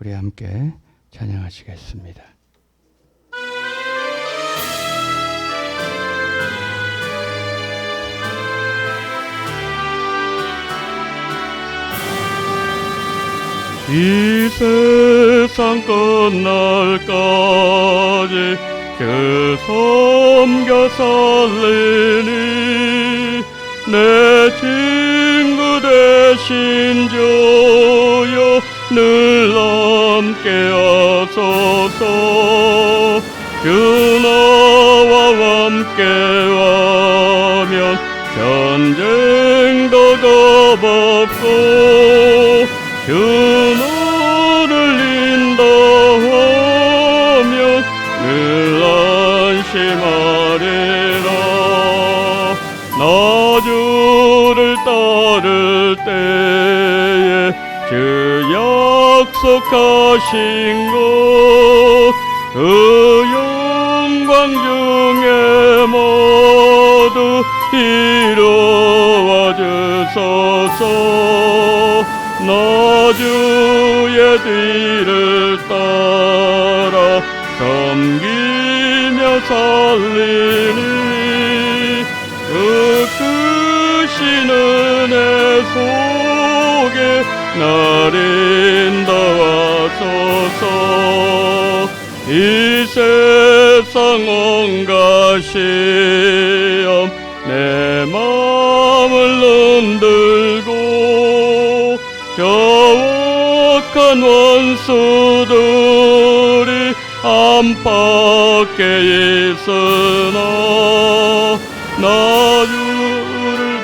우리 함께 찬양하시겠습니다. 이 세상 끝날까지 그 섬겨 살리니 내 친구 되신 주여 늘 함께 하소서. 주 나와 함께 하면 전쟁도 겁없고 주 약 흔들고 저악한 원수들이 안팎에 있으나 나 주를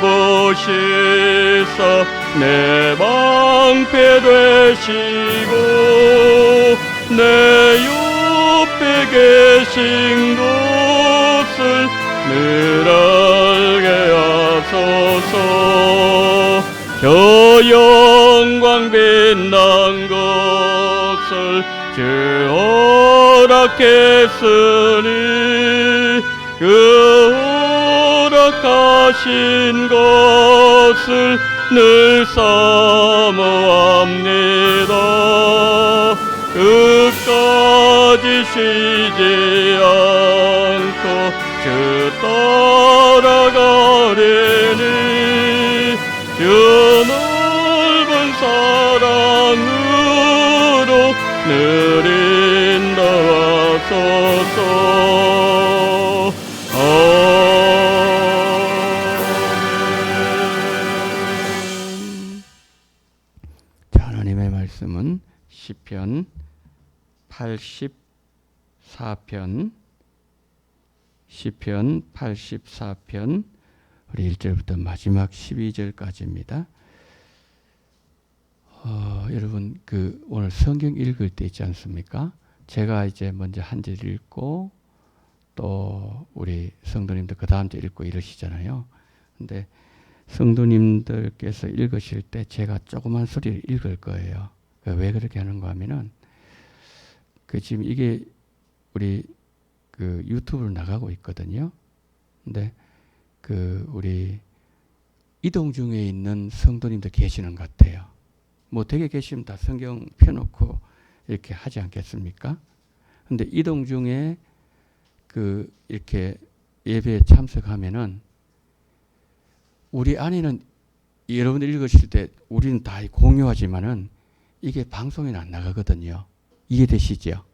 돌보시사 내 방패 되시고 내 옆에 계신 영광 빛난 것을 주 허락했으니 그 허락하신 것을 늘 사모합니다. 끝까지 쉬지 않고 주 따라가리니 주 넓은 사랑으로 늘 인도하소서 아멘. 자, 하나님의 말씀은 시편 84편 시편 84편 우리 1절부터 마지막 12절까지입니다. 어, 여러분 그 오늘 성경 읽을 때 있지 않습니까? 제가 이제 먼저 한 절 읽고 또 우리 성도님들 그 다음 절 읽고 이러시잖아요. 근데 성도님들께서 읽으실 때 제가 조그만 소리를 읽을 거예요. 그왜 그렇게 하는가 하면은 그 지금 이게 우리 그 유튜브로 나가고 있거든요. 근데 그 우리 이동 중에 있는 성도님들 계시는 것 같아요. 뭐 되게 계시면 다 성경 펴놓고 이렇게 하지 않겠습니까? 근데 이동 중에 그 이렇게 예배에 참석하면은 우리 안에는 여러분들 읽으실 때 우리는 다 공유하지만은 이게 방송에는 안 나가거든요. 이해되시죠?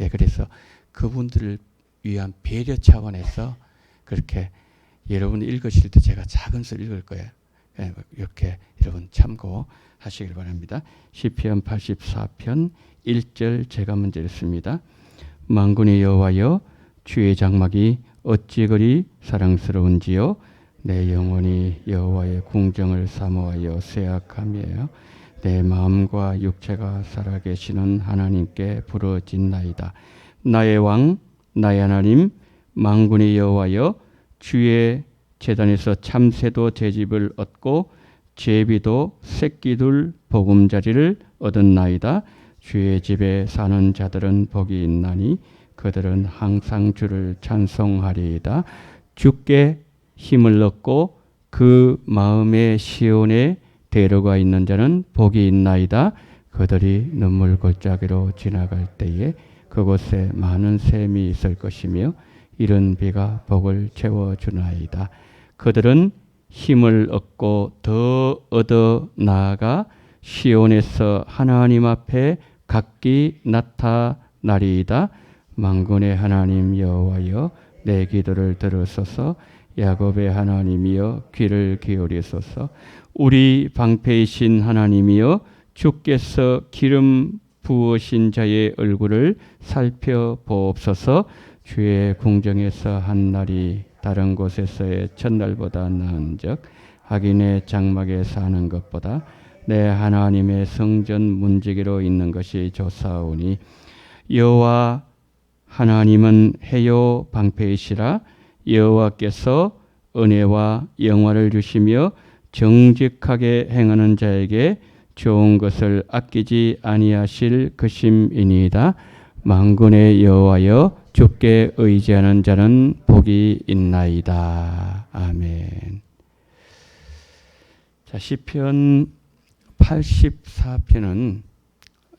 예, 그래서 그분들을 위한 배려 차원에서 그렇게 여러분 읽으실 때 제가 작은 글 읽을 거예요. 예, 이렇게 여러분 참고하시길 바랍니다. 시편 84편 1절 제가 먼저 읽습니다. 만군의 여호와여 주의 장막이 어찌 그리 사랑스러운지요 내 영혼이 여호와의 궁정을 사모하여 쇠약함이에요. 내 마음과 육체가 살아계시는 하나님께 부러진나이다. 나의 왕, 나의 하나님, 만군의 여호와여 주의 재단에서 참새도 제집을 얻고 제비도 새끼둘 보금자리를 얻었나이다. 주의 집에 사는 자들은 복이 있나니 그들은 항상 주를 찬송하리이다. 주께 힘을 얻고 그 마음의 시온에 데려가 있는 자는 복이 있나이다. 그들이 눈물 골짜기로 지나갈 때에 그곳에 많은 샘이 있을 것이며 이른 비가 복을 채워 주나이다. 그들은 힘을 얻고 더 얻어 나아가 시온에서 하나님 앞에 각기 나타나리이다. 만군의 하나님 여호와여 내 기도를 들으소서. 야곱의 하나님이여 귀를 기울이소서. 우리 방패이신 하나님이여 주께서 기름 부으신 자의 얼굴을 살펴보옵소서. 주의 궁정에서 한 날이 다른 곳에서의 첫날보다 나은즉 악인의 장막에 사는 것보다 내 하나님의 성전 문지기로 있는 것이 좋사오니 여호와 하나님은 해요 방패이시라 여호와께서 은혜와 영화를 주시며 정직하게 행하는 자에게 좋은 것을 아끼지 아니하실 것임이니이다. 만군의 여호와여 주께 의지하는 자는 복이 있나이다. 아멘. 자, 시편 84편은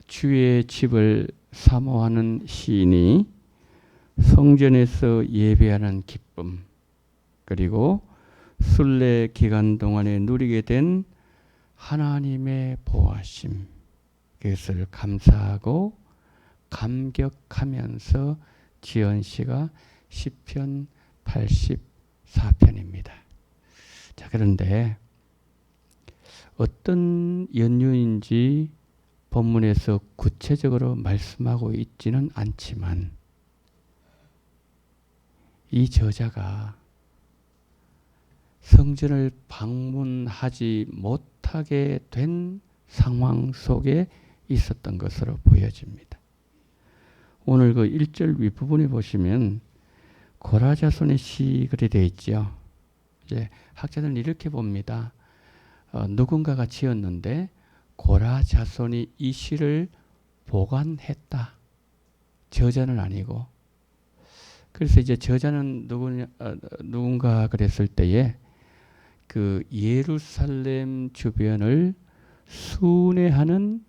주의 집을 사모하는 시인이 성전에서 예배하는 기쁨 그리고 순례 기간 동안에 누리게 된 하나님의 보호하심 그것을 감사하고 감격하면서 지연 씨가 시편 84편입니다. 자 그런데 어떤 연유인지 본문에서 구체적으로 말씀하고 있지는 않지만 이 저자가 성전을 방문하지 못하게 된 상황 속에 있었던 것으로 보여집니다. 오늘 그 1절 윗부분에 보시면 고라자손의 시 글이 되어 있죠. 이제 학자들은 이렇게 봅니다. 어, 누군가가 지었는데 고라 자손이 이 시를 보관했다. 저자는 아니고 그래서 이제 저자는 누구냐, 어, 누군가 그랬을 때에 그 예루살렘 주변을 순회하는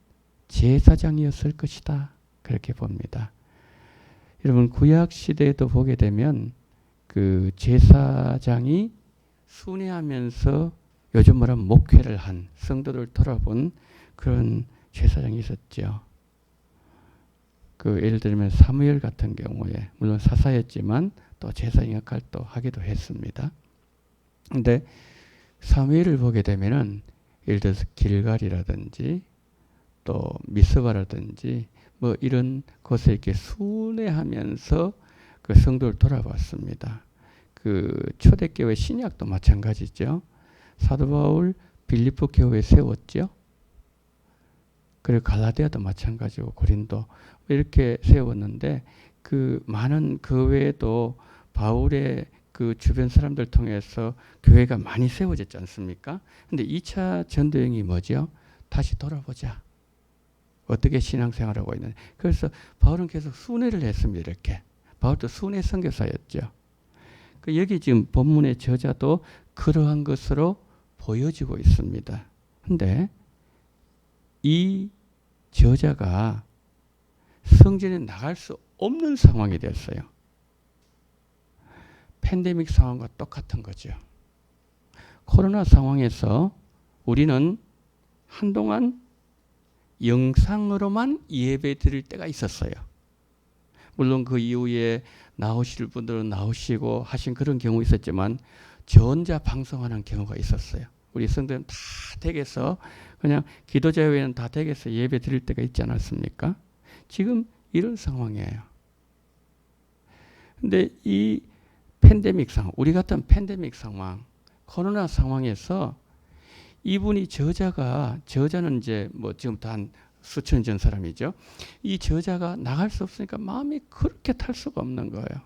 제사장이었을 것이다. 그렇게 봅니다. 여러분 구약 시대에도 보게 되면 그 제사장이 순회하면서 요즘 말하면 목회를 한 성도를 돌아본 그런 제사장이 있었죠. 그 예를 들면 사무엘 같은 경우에 물론 사사였지만 또 제사장 역할 도 하기도 했습니다. 근데 사무엘을 보게 되면은 예를 들어서 길갈이라든지 또 미스바라든지 뭐 이런 곳에 이렇게 순회하면서 그 성도를 돌아봤습니다. 그 초대교회 신약도 마찬가지죠. 사도 바울 빌리포 교회 세웠죠. 그리고 갈라디아도 마찬가지고 고린도 이렇게 세웠는데 그 많은 그 외에도 바울의 그 주변 사람들 통해서 교회가 많이 세워졌지 않습니까? 근데 2차 전도행이 뭐죠? 다시 돌아보자. 어떻게 신앙생활하고 있는 그래서 바울은 계속 순회를 했습니다. 이렇게. 바울도 순회 선교사였죠. 그 여기 지금 본문의 저자도 그러한 것으로 보여지고 있습니다. 근데 이 저자가 성전에 나갈 수 없는 상황이 됐어요. 팬데믹 상황과 똑같은 거죠. 코로나 상황에서 우리는 한동안 영상으로만 예배 드릴 때가 있었어요. 물론 그 이후에 나오실 분들은 나오시고 하신 그런 경우 있었지만 전자 방송하는 경우가 있었어요. 우리 성도님 다 댁에서 그냥 기도자 외에는 다 댁에서 예배 드릴 때가 있지 않았습니까? 지금 이런 상황이에요. 근데 이 팬데믹 상황, 우리 같은 팬데믹 상황, 코로나 상황에서 이분이 저자가 저자는 이제 뭐 지금부터 한 수천 전 사람이죠. 이 저자가 나갈 수 없으니까 마음이 그렇게 탈 수가 없는 거예요.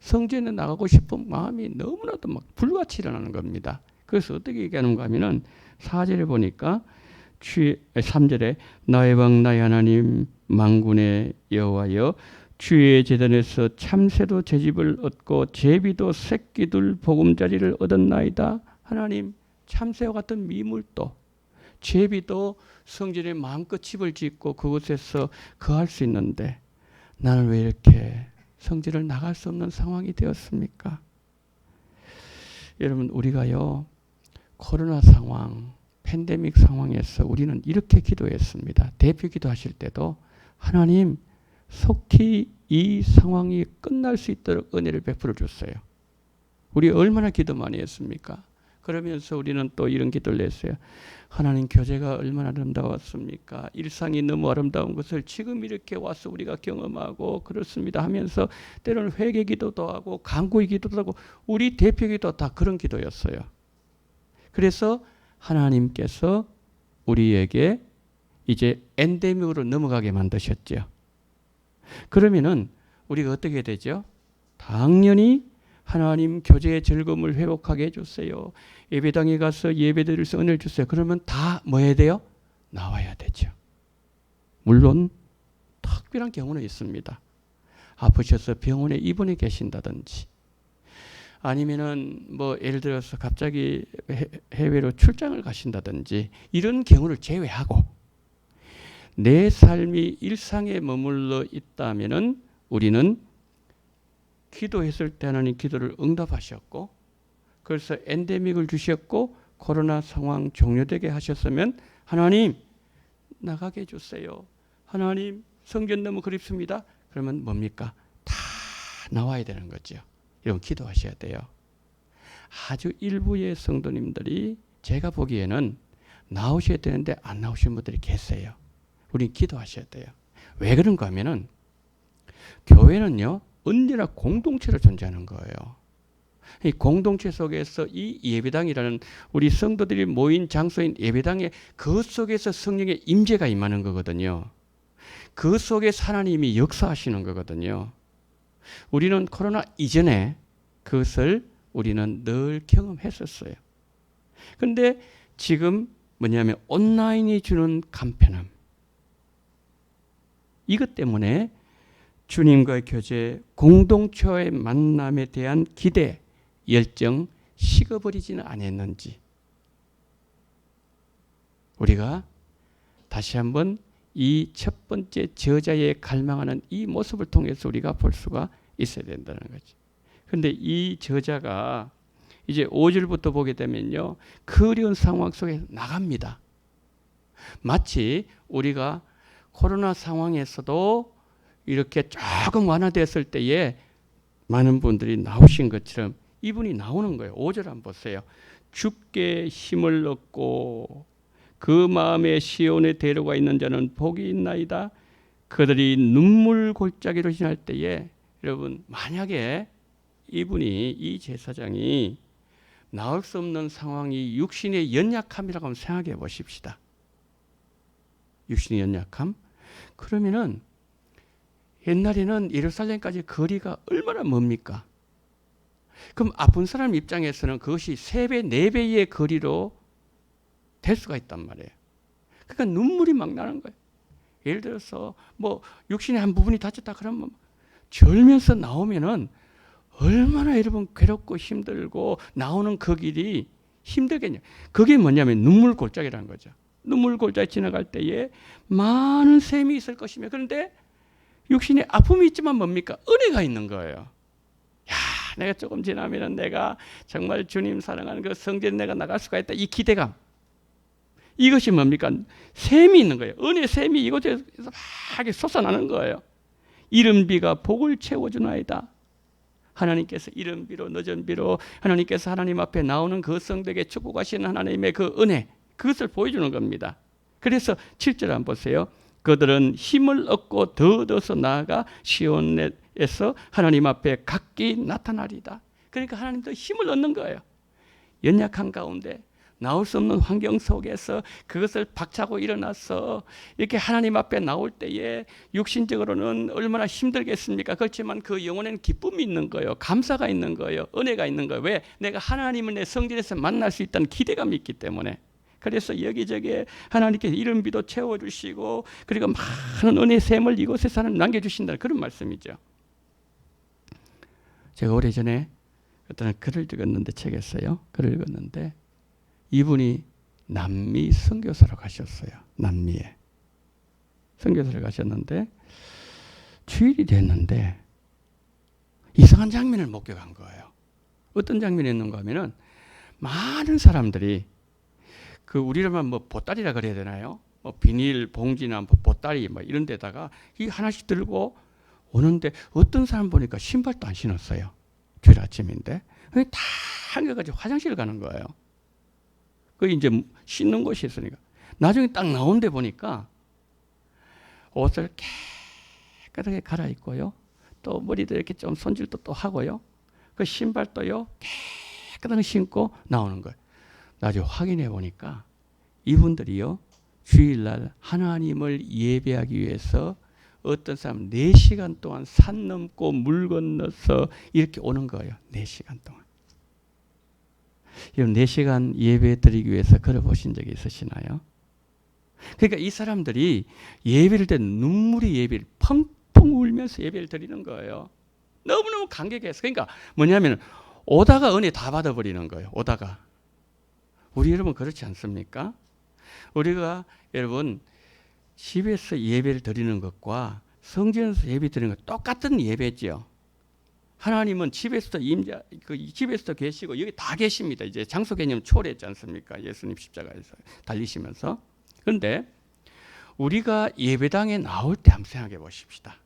성전에 나가고 싶은 마음이 너무나도 막 불같이 일어나는 겁니다. 그래서 어떻게 얘기하는가 하면은 4절에 보니까 취 3절에 나의 왕 나의 하나님 망군의 여호와여 주의 재단에서 참새도 제집을 얻고 제비도 새끼들 보금자리를 얻었나이다. 하나님 참새와 같은 미물도 제비도 성전에 마음껏 집을 짓고 그곳에서 거할 수 있는데 나는 왜 이렇게 성전을 나갈 수 없는 상황이 되었습니까? 여러분 우리가요 코로나 상황, 팬데믹 상황에서 우리는 이렇게 기도했습니다. 대표 기도하실 때도 하나님 속히 이 상황이 끝날 수 있도록 은혜를 베풀어 줬어요. 우리 얼마나 기도 많이 했습니까? 그러면서 우리는 또 이런 기도를 했어요. 하나님 교제가 얼마나 아름다웠습니까? 일상이 너무 아름다운 것을 지금 이렇게 와서 우리가 경험하고 그렇습니다 하면서 때로는 회개 기도도 하고 간구의 기도도 하고 우리 대표 기도 다 그런 기도였어요. 그래서 하나님께서 우리에게 이제 엔데믹으로 넘어가게 만드셨죠. 그러면은 우리가 어떻게 되죠? 당연히 하나님 교제의 즐거움을 회복하게 해주세요. 예배당에 가서 예배드릴 수 은혜를 주세요. 그러면 다 뭐 해야 돼요? 나와야 되죠. 물론 특별한 경우는 있습니다. 아프셔서 병원에 입원해 계신다든지 아니면은 뭐 예를 들어서 갑자기 해외로 출장을 가신다든지 이런 경우를 제외하고 내 삶이 일상에 머물러 있다면은 우리는 기도했을 때 하나님 기도를 응답하셨고 그래서 엔데믹을 주셨고 코로나 상황 종료되게 하셨으면 하나님 나가게 해주세요. 하나님 성전 너무 그립습니다. 그러면 뭡니까? 다 나와야 되는 거죠. 이런 기도하셔야 돼요. 아주 일부의 성도님들이 제가 보기에는 나오셔야 되는데 안 나오신 분들이 계세요. 우리 기도하셔야 돼요. 왜 그런가 하면은 교회는요 언제나 공동체로 존재하는 거예요. 이 공동체 속에서 이 예배당이라는 우리 성도들이 모인 장소인 예배당에 그 속에서 성령의 임재가 임하는 거거든요. 그 속에 하나님이 역사하시는 거거든요. 우리는 코로나 이전에 그것을 우리는 늘 경험했었어요. 근데 지금 뭐냐면 온라인이 주는 간편함. 이것 때문에 주님과의 교제, 공동체의 만남에 대한 기대, 열정 식어버리지는 않았는지 우리가 다시 한번 이 첫 번째 저자의 갈망하는 이 모습을 통해서 우리가 볼 수가 있어야 된다는 거지. 근데 이 저자가 이제 5절부터 보게 되면요. 그 어려운 상황 속에 나갑니다. 마치 우리가 코로나 상황에서도 이렇게 조금 완화됐을 때에 많은 분들이 나오신 것처럼 이분이 나오는 거예요. 5절 한번 보세요. 죽게 힘을 얻고 그 마음에 시온에 데려가 있는 자는 복이 있나이다. 그들이 눈물 골짜기로 지날 때에 여러분 만약에 이분이 이 제사장이 나올 수 없는 상황이 육신의 연약함이라고 생각해 보십시다. 육신의 연약함? 그러면은 옛날에는 예루살렘까지 거리가 얼마나 멉니까? 그럼 아픈 사람 입장에서는 그것이 세 배, 네 배의 거리로 될 수가 있단 말이에요. 그러니까 눈물이 막 나는 거예요. 예를 들어서 뭐 육신의 한 부분이 다쳤다 그러면 절면서 나오면은 얼마나 여러분 괴롭고 힘들고 나오는 그 길이 힘들겠냐. 그게 뭐냐면 눈물 골짜기라는 거죠. 눈물 골짜기 지나갈 때에 많은 셈이 있을 것이며 그런데 육신에 아픔이 있지만 뭡니까? 은혜가 있는 거예요. 야, 내가 조금 지나면은 내가 정말 주님 사랑하는 그 성전 내가 나갈 수가 있다. 이 기대감. 이것이 뭡니까? 샘이 있는 거예요. 은혜 샘이 이곳에서 막 솟아나는 거예요. 이른비가 복을 채워주나이다. 하나님께서 이른비로 늦은 비로 하나님께서 하나님 앞에 나오는 그 성벽에 축복하시는 하나님의 그 은혜 그것을 보여주는 겁니다. 그래서 7절 한번 보세요. 그들은 힘을 얻고 더 얻어서 나아가 시온에서 하나님 앞에 각기 나타나리다. 그러니까 하나님도 힘을 얻는 거예요. 연약한 가운데 나올 수 없는 환경 속에서 그것을 박차고 일어나서 이렇게 하나님 앞에 나올 때에 육신적으로는 얼마나 힘들겠습니까? 그렇지만 그 영혼에는 기쁨이 있는 거예요. 감사가 있는 거예요. 은혜가 있는 거예요. 왜? 내가 하나님을 내 성질에서 만날 수 있다는 기대감이 있기 때문에. 그래서 여기저기 하나님께서 이런 비도 채워주시고 그리고 많은 은혜 샘을 이곳에 사는 남겨주신다는 그런 말씀이죠. 제가 오래전에 어떤 글을 읽었는데 책에서요. 글을 읽었는데 이분이 남미 선교사로 가셨어요. 남미에 선교사를 가셨는데 주일이 됐는데 이상한 장면을 목격한 거예요. 어떤 장면이 있는가 하면은 많은 사람들이 그 우리라면 뭐 보따리라 그래야 되나요? 뭐 비닐 봉지나 뭐 보따리 뭐 이런 데다가 이 하나씩 들고 오는데 어떤 사람 보니까 신발도 안 신었어요. 주일 아침인데 다 한겨가지고 화장실 가는 거예요. 그 이제 씻는 곳이 있으니까 나중에 딱 나온 데 보니까 옷을 깨끗하게 갈아입고요. 또 머리도 이렇게 좀 손질도 또 하고요. 그 신발도요 깨끗하게 신고 나오는 거예요. 나중에 확인해 보니까 이분들이요 주일날 하나님을 예배하기 위해서 어떤 사람 4시간 동안 산 넘고 물 건너서 이렇게 오는 거예요. 4시간 동안. 여러분 4시간 예배 드리기 위해서 걸어보신 적이 있으시나요? 그러니까 이 사람들이 예배를 때 눈물이 예배를 펑펑 울면서 예배를 드리는 거예요. 너무너무 감격해서. 그러니까 뭐냐면 오다가 은혜 다 받아버리는 거예요. 오다가. 우리 여러분 그렇지 않습니까? 우리가 여러분 집에서 예배를 드리는 것과 성전에서 예배 드리는 것 똑같은 예배죠. 하나님은 집에서도 임자 그 집에서도 계시고 여기 다 계십니다. 이제 장소 개념 초월했지 않습니까? 예수님 십자가에서 달리시면서. 그런데 우리가 예배당에 나올 때 한번 생각해 보십시다.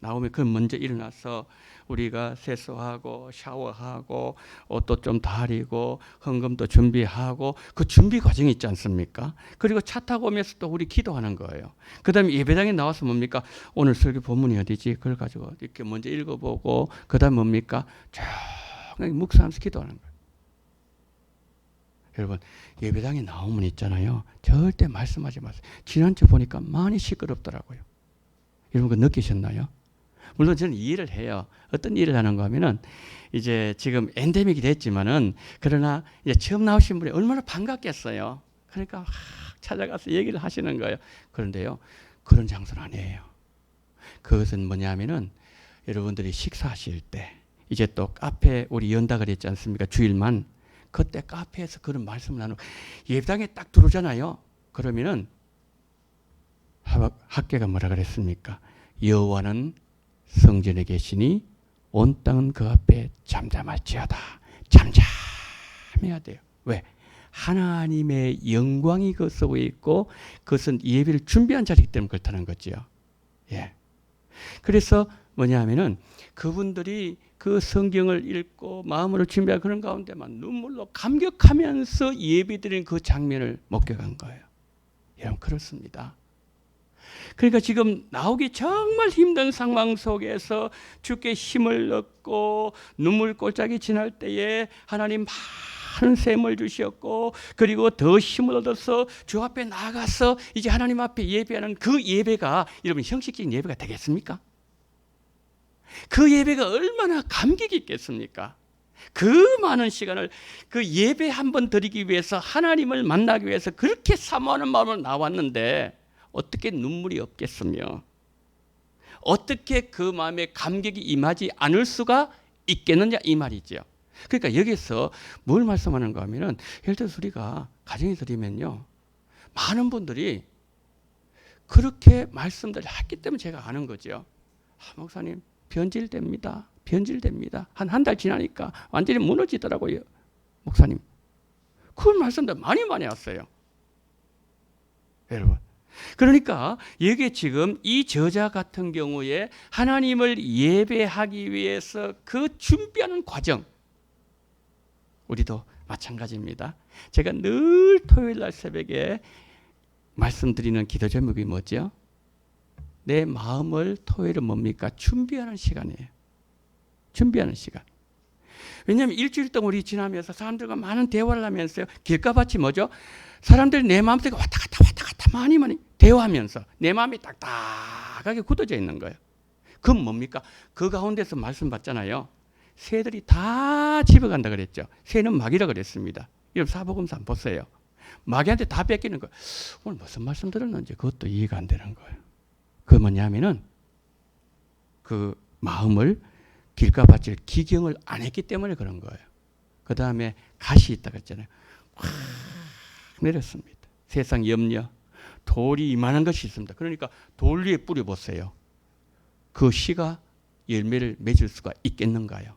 나오면 그 먼저 일어나서 우리가 세수하고 샤워하고 옷도 좀 다리고 헌금도 준비하고 그 준비 과정이 있지 않습니까? 그리고 차 타고 오면서 또 우리 기도하는 거예요. 그다음에 예배당에 나와서 뭡니까? 오늘 설교 본문이 어디지? 그걸 가지고 이렇게 먼저 읽어보고 그다음 뭡니까? 조용히 묵상하면서 기도하는 거예요. 여러분 예배당에 나오면 있잖아요. 절대 말씀하지 마세요. 지난주 보니까 많이 시끄럽더라고요. 여러분 그 느끼셨나요? 물론 저는 이해를 해요. 어떤 일을 하는가 하면은 이제 지금 엔데믹이 됐지만은 그러나 이제 처음 나오신 분이 얼마나 반갑겠어요. 그러니까 막 찾아가서 얘기를 하시는 거예요. 그런데요, 그런 장소는 아니에요. 그것은 뭐냐면은 여러분들이 식사하실 때 이제 또 카페 우리 연다 그랬지 않습니까? 주일만 그때 카페에서 그런 말씀을 나누고 예배당에 딱 들어오잖아요. 그러면은 학계가 뭐라 그랬습니까? 여호와는 성전에 계시니 온 땅은 그 앞에 잠잠할지어다. 잠잠해야 돼요. 왜? 하나님의 영광이 그 속에 있고 그것은 예배를 준비한 자리이기 때문에 그렇다는 거죠. 예. 그래서 뭐냐 하면은 그분들이 그 성경을 읽고 마음으로 준비한 그런 가운데만 눈물로 감격하면서 예배 드리는 그 장면을 목격한 거예요. 여러분 그렇습니다. 그러니까 지금 나오기 정말 힘든 상황 속에서 주께 힘을 얻고 눈물 골짜기 지날 때에 하나님 많은 샘을 주셨고 그리고 더 힘을 얻어서 주 앞에 나가서 이제 하나님 앞에 예배하는 그 예배가 여러분 형식적인 예배가 되겠습니까? 그 예배가 얼마나 감격이 있겠습니까? 그 많은 시간을 그 예배 한 번 드리기 위해서 하나님을 만나기 위해서 그렇게 사모하는 마음으로 나왔는데 어떻게 눈물이 없겠으며 어떻게 그 마음에 감격이 임하지 않을 수가 있겠느냐 이 말이죠. 그러니까 여기서 뭘 말씀하는가 하면은 예를 들어서 우리가 가정에 드리면요. 많은 분들이 그렇게 말씀들을 했기 때문에 제가 아는 거죠. 아, 목사님 변질됩니다. 변질됩니다. 한 한 달 지나니까 완전히 무너지더라고요. 목사님. 그 말씀들 많이 많이 왔어요. 여러분. 그러니까 여기 지금 이 저자 같은 경우에 하나님을 예배하기 위해서 그 준비하는 과정 우리도 마찬가지입니다. 제가 늘 토요일 날 새벽에 말씀드리는 기도 제목이 뭐죠? 내 마음을 토요일은 뭡니까? 준비하는 시간이에요. 준비하는 시간. 왜냐하면 일주일 동안 우리 지나면서 사람들과 많은 대화를 하면서요. 길가밭이 뭐죠? 사람들이 내 마음속에 왔다 갔다 왔다 많이 대화하면서 내 마음이 딱딱하게 굳어져 있는 거예요. 그건 뭡니까? 그 가운데서 말씀 받잖아요. 새들이 다 집에 간다 그랬죠. 새는 마귀라 그랬습니다. 여러분 사복음서 안 보세요. 마귀한테 다 뺏기는 거예요. 오늘 무슨 말씀 들었는지 그것도 이해가 안 되는 거예요. 그 뭐냐면은 그 마음을 길가 밭을 기경을 안 했기 때문에 그런 거예요. 그 다음에 가시 있다 그랬잖아요. 확 내렸습니다. 세상 염려, 돌이 이만한 것이 있습니다. 그러니까 돌 위에 뿌려 보세요. 그 씨가 열매를 맺을 수가 있겠는가요?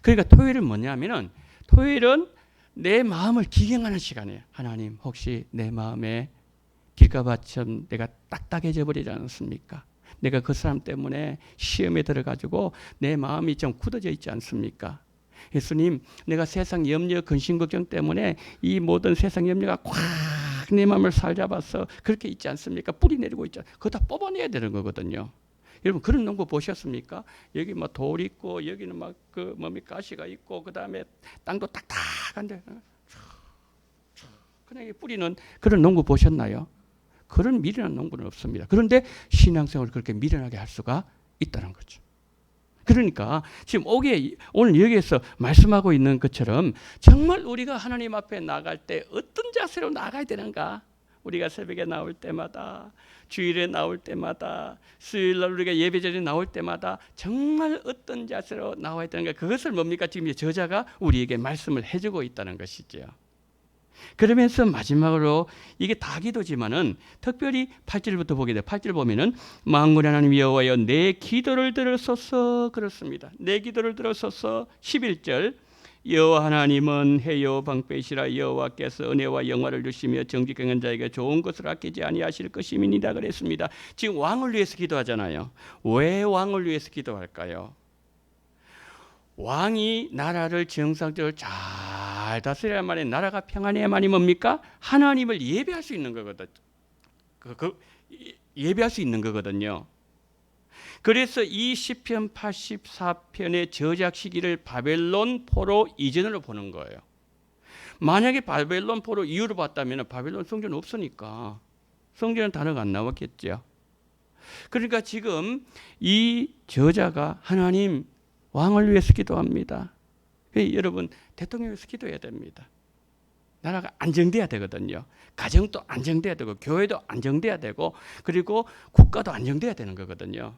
그러니까 토요일은 뭐냐면은 토요일은 내 마음을 기경하는 시간이에요. 하나님, 혹시 내 마음에 길가밭처럼 내가 딱딱해져 버리지 않습니까? 내가 그 사람 때문에 시험에 들어가지고 내 마음이 좀 굳어져 있지 않습니까? 예수님, 내가 세상 염려, 근심, 걱정 때문에 이 모든 세상 염려가 꽉 내 마음을 살잡아서 그렇게 있지 않습니까? 뿌리 내리고 있죠. 그거 다 뽑아내야 되는 거거든요. 여러분 그런 농구 보셨습니까? 여기 뭐돌 있고 여기는 막 그 뭡니까 가시가 있고 그 다음에 땅도 딱딱한데 어? 그냥 뿌리는 그런 농구 보셨나요? 그런 미련한 농구는 없습니다. 그런데 신앙생활을 그렇게 미련하게 할 수가 있다는 거죠. 그러니까 지금 오게 오늘 여기에서 말씀하고 있는 것처럼 정말 우리가 하나님 앞에 나갈 때 어떤 자세로 나가야 되는가? 우리가 새벽에 나올 때마다 주일에 나올 때마다 수요일 날 우리가 예배 자리에 나올 때마다 정말 어떤 자세로 나와야 되는가? 그것을 뭡니까? 지금 저자가 우리에게 말씀을 해 주고 있다는 것이죠. 그러면서 마지막으로 이게 다 기도지만은 특별히 8절부터 보게 돼. 8절 보면은 만군의 하나님 여호와여 내 기도를 들으소서 그렇습니다. 내 기도를 들으소서 11절 여호와 하나님은 해요 방패시라 여호와께서 은혜와 영화를 주시며 정직한 자에게 좋은 것을 아끼지 아니하실 것임이니라 그랬습니다. 지금 왕을 위해서 기도하잖아요. 왜 왕을 위해서 기도할까요? 왕이 나라를 정상적으로 잘 다스려야 만에 나라가 평안해야만이 뭡니까? 하나님을 예배할 수 있는 거거든. 그, 그 예배할 수 있는 거거든요. 그래서 이 시편 84편의 저작 시기를 바벨론 포로 이전으로 보는 거예요. 만약에 바벨론 포로 이후로 봤다면 바벨론 성전 없으니까 성전 단어가 안 나왔겠죠. 그러니까 지금 이 저자가 하나님 왕을 위해서 기도합니다. 여러분 대통령 위해서 기도해야 됩니다. 나라가 안정돼야 되거든요. 가정도 안정돼야 되고 교회도 안정돼야 되고 그리고 국가도 안정돼야 되는 거거든요.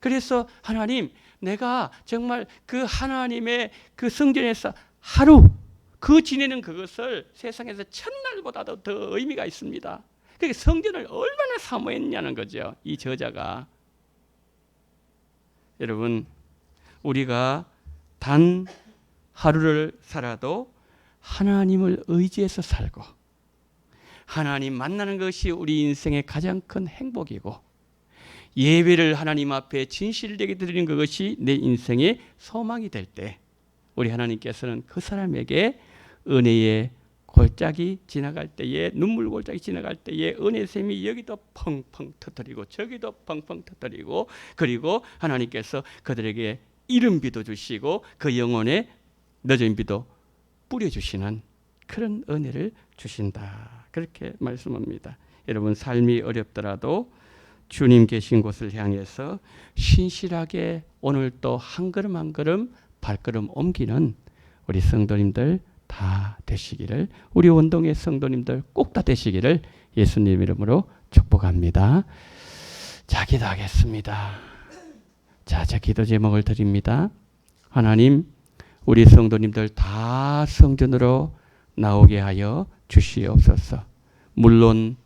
그래서 하나님 내가 정말 그 하나님의 그 성전에서 하루 그 지내는 그것을 세상에서 첫날보다도 더 의미가 있습니다. 그게 성전을 얼마나 사모했냐는 거죠. 이 저자가 여러분 우리가 단 하루를 살아도 하나님을 의지해서 살고 하나님 만나는 것이 우리 인생의 가장 큰 행복이고 예배를 하나님 앞에 진실되게 드리는 그것이 내 인생의 소망이 될 때 우리 하나님께서는 그 사람에게 은혜의 골짜기 지나갈 때에 눈물 골짜기 지나갈 때에 은혜 샘이 여기도 펑펑 터뜨리고 저기도 펑펑 터뜨리고 그리고 하나님께서 그들에게 이른 비도 주시고 그 영혼에 늦은 비도 뿌려주시는 그런 은혜를 주신다. 그렇게 말씀합니다. 여러분 삶이 어렵더라도 주님 계신 곳을 향해서 신실하게 오늘 또한 걸음 한 걸음 발걸음 옮기는 우리 성도님들 다 되시기를 우리 원동의 성도님들 꼭 다 되시기를 예수님 이름으로 축복합니다. 자 기도하겠습니다. 자, 제 기도 제목을 드립니다. 하나님, 우리 성도님들 다 성전으로 나오게 하여 주시옵소서. 물론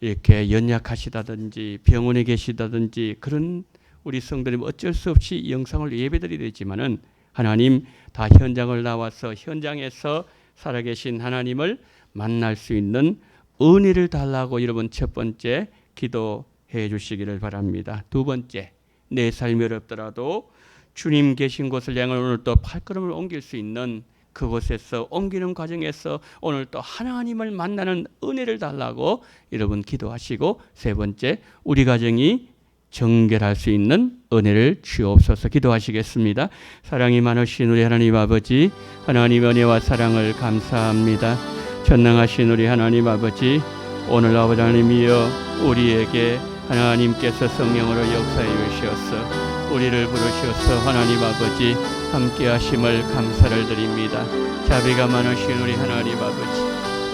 이렇게 연약하시다든지 병원에 계시다든지 그런 우리 성도님 어쩔 수 없이 영상을 예배드리야 되지만은 하나님 다 현장을 나와서 현장에서 살아계신 하나님을 만날 수 있는 은혜를 달라고 여러분 첫 번째 기도해 주시기를 바랍니다. 두 번째 내 삶이 어렵더라도 주님 계신 곳을 향해 오늘 또 발걸음을 옮길 수 있는 그곳에서 옮기는 과정에서 오늘 또 하나님을 만나는 은혜를 달라고 여러분 기도하시고 세 번째 우리 가정이 정결할 수 있는 은혜를 주옵소서 기도하시겠습니다. 사랑이 많으신 우리 하나님 아버지 하나님 은혜와 사랑을 감사합니다. 전능하신 우리 하나님 아버지 오늘 아버지 하나님이여 우리에게 하나님께서 성령으로 역사해 주시어서 우리를 부르셔서 하나님 아버지 함께 하심을 감사를 드립니다. 자비가 많으신 우리 하나님 아버지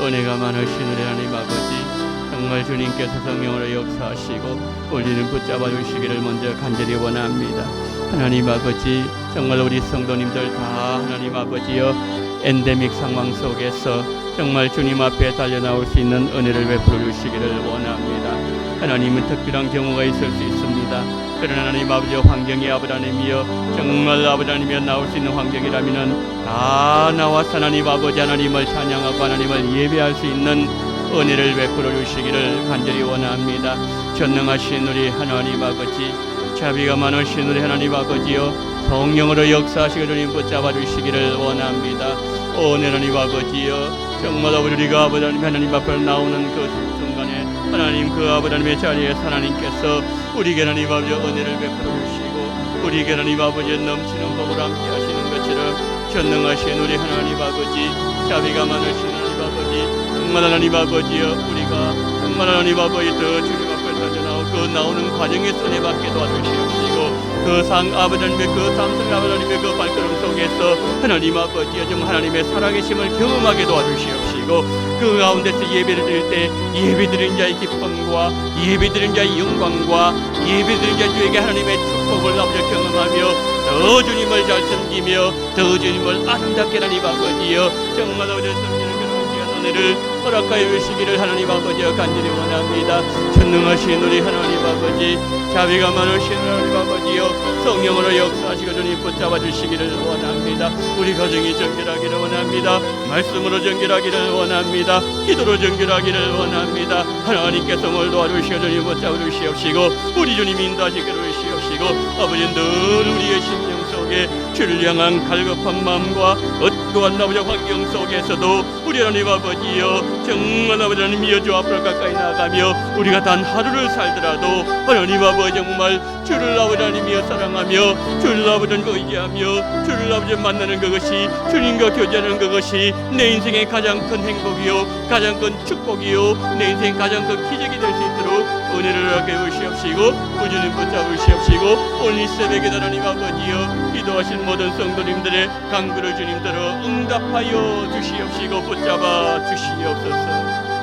은혜가 많으신 우리 하나님 아버지 정말 주님께서 성령으로 역사하시고 우리는 붙잡아 주시기를 먼저 간절히 원합니다. 하나님 아버지 정말 우리 성도님들 다 하나님 아버지여 엔데믹 상황 속에서 정말 주님 앞에 달려 나올 수 있는 은혜를 베풀어 주시기를 원합니다. 하나님은 특별한 경우가 있을 수 있습니다. 그러나 하나님 아버지 환경이 아버지 하나님이여 정말 아버지 하나님이여 나올 수 있는 환경이라면은 다 나와서 하나님 아버지 하나님을 찬양하고 하나님을 예배할 수 있는 은혜를 베풀어 주시기를 간절히 원합니다. 전능하신 우리 하나님 아버지 자비가 많으신 우리 하나님 아버지여 성령으로 역사하시기를 주님 붙잡아 주시기를 원합니다. 오 하나님 아버지여 정말 우리가 아버지 하나님 앞에 나오는 그 하나님 그 하나님의 자리에서 하나님께서 우리에게 하나님 아버지 은혜를 베풀어 주시고 우리에게 하나님 아버지 넘치는 복을 함께 하시는 것처럼 전능하신 우리 하나님 아버지 자비가 많으신 하나님 아버지 정말 하나님 아버지여 우리가 정말 하나님 아버지 더 주님 앞에 던져 나오 그 나오는 과정에서 내 받게 도와주시옵시고 그 상 아버지 하나님의 그 삼성 아버지 하나님의 그 발걸음 속에서 하나님 아버지 여 정말 하나님의 살아계심을 경험하게 도와주시옵시고 그 가운데서 예배를 드릴 때 예배 드리는 자의 기쁨과 예배 드리는 자의 영광과 예배 드리는 자 주에게 하나님의 축복을 아버지 경험하며 더 주님을 잘 섬기며 더 주님을 아름답게 하나님 아버지여 정말 아버지 섬기는 그런 귀한 은혜를 허락하여 주시기를 하나님 아버지여 간절히 원합니다. 전능하신 우리 하나님 아버지 자비가 많으신 하나님 아버지여 성령으로 역사하시고 주님 붙잡아 주시기를 원합니다. 우리 가정이 정결하기를 원합니다. 말씀으로 정결하기를 원합니다. 기도로 정결하기를 원합니다. 하나님께서 뭘 도와주시어 주님 붙잡아 주시옵시고 우리 주님 인도하시기를 주시옵시고 아버지 늘 우리의 심령 속에 주를 향한 갈급한 마음과 어떠한 아버지 환경 속에서도 우리 하나님 아버지여 정말 아버지 하나님이여 주 앞으로 가까이 나가며 우리가 단 하루를 살더라도 하나님 아버지 정말 주를 아버지 하나님이여 사랑하며 주를 아버지 하나님 의지하며 주를 아버지 만나는 그것이 주님과 교제하는 그것이 내 인생의 가장 큰 행복이요 가장 큰 축복이요 내 인생 가장 큰 기적이 될 수 있도록 은혜를 하게 주시옵시고 꾸준히 붙잡으시옵시고 오늘 이 새벽에 하나님 아버지여 기도하신 모든 성도님들의 간구를 주님 들어 응답하여 주시옵시고 붙잡아 주시옵소서